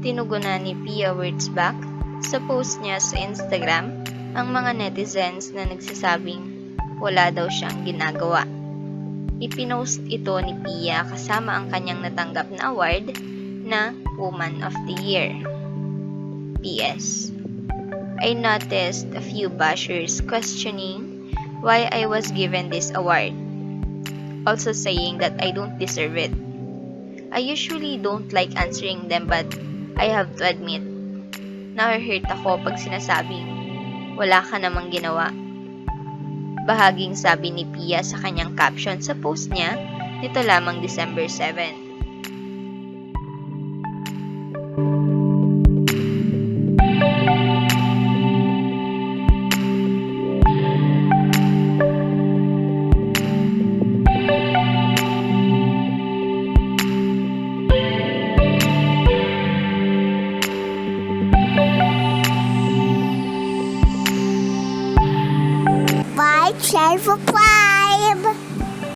Pinugunan ni Pia Wurtzbach sa post niya sa Instagram ang mga netizens na nagsasabing wala daw siyang ginagawa. Ipinost ito ni Pia kasama ang kanyang natanggap na award na Woman of the Year. P.S. I noticed a few bashers questioning why I was given this award, also saying that I don't deserve it. I usually don't like answering them but I have to admit, na-hurt ako pag sinasabing wala ka namang ginawa. Bahaging sabi ni Pia sa kanyang caption sa post niya nito lamang December 7. subscribe, subscribe.